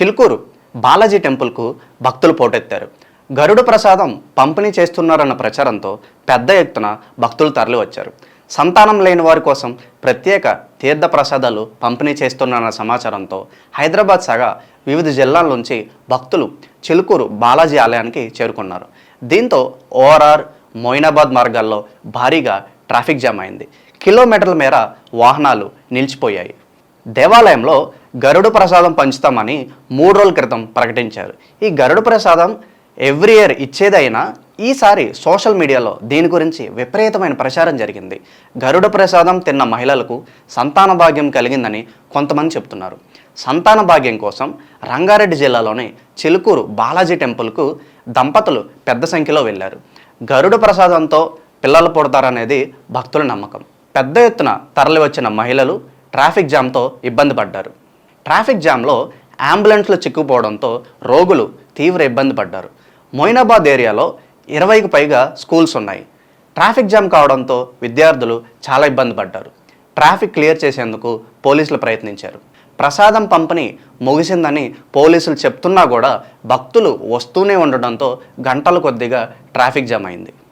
చిలుకూరు బాలాజీ టెంపుల్కు భక్తులు పోటెత్తారు. గరుడ ప్రసాదం పంపిణీ చేస్తున్నారన్న ప్రచారంతో పెద్ద ఎత్తున భక్తులు తరలివచ్చారు. సంతానం లేని వారి కోసం ప్రత్యేక తీర్థ ప్రసాదాలు పంపిణీ చేస్తున్నారన్న సమాచారంతో హైదరాబాద్ సగా వివిధ జిల్లాల నుంచి భక్తులు చిలుకూరు బాలాజీ ఆలయానికి చేరుకున్నారు. దీంతో ఓఆర్ఆర్ మొయినాబాద్ మార్గాల్లో భారీగా ట్రాఫిక్ జామ్ అయింది. కిలోమీటర్ల మేర వాహనాలు నిలిచిపోయాయి. దేవాలయంలో గరుడు ప్రసాదం పంచుతామని మూడు రోజుల క్రితం ప్రకటించారు. ఈ గరుడు ప్రసాదం ఎవ్రీ ఇయర్ ఇచ్చేదైనా ఈసారి సోషల్ మీడియాలో దీని గురించి విపరీతమైన ప్రచారం జరిగింది. గరుడ ప్రసాదం తిన్న మహిళలకు సంతాన భాగ్యం కలిగిందని కొంతమంది చెప్తున్నారు. సంతాన భాగ్యం కోసం రంగారెడ్డి జిల్లాలోని చిలుకూరు బాలాజీ టెంపుల్కు దంపతులు పెద్ద సంఖ్యలో వెళ్ళారు. గరుడ ప్రసాదంతో పిల్లలు పుడతారనేది భక్తుల నమ్మకం. పెద్ద ఎత్తున తరలి వచ్చిన మహిళలు ట్రాఫిక్ జామ్తో ఇబ్బంది పడ్డారు. ట్రాఫిక్ జామ్లో అంబులెన్స్లు చిక్కుపోవడంతో రోగులు తీవ్ర ఇబ్బంది పడ్డారు. మొయినాబాద్ ఏరియాలో ఇరవైకి పైగా స్కూల్స్ ఉన్నాయి. ట్రాఫిక్ జామ్ కావడంతో విద్యార్థులు చాలా ఇబ్బంది పడ్డారు. ట్రాఫిక్ క్లియర్ చేసేందుకు పోలీసులు ప్రయత్నించారు. ప్రసాదం పంపిణీ ముగిసిందని పోలీసులు చెప్తున్నా కూడా భక్తులు వస్తూనే ఉండడంతో గంటల కొద్దిగా ట్రాఫిక్ జామ్ అయింది.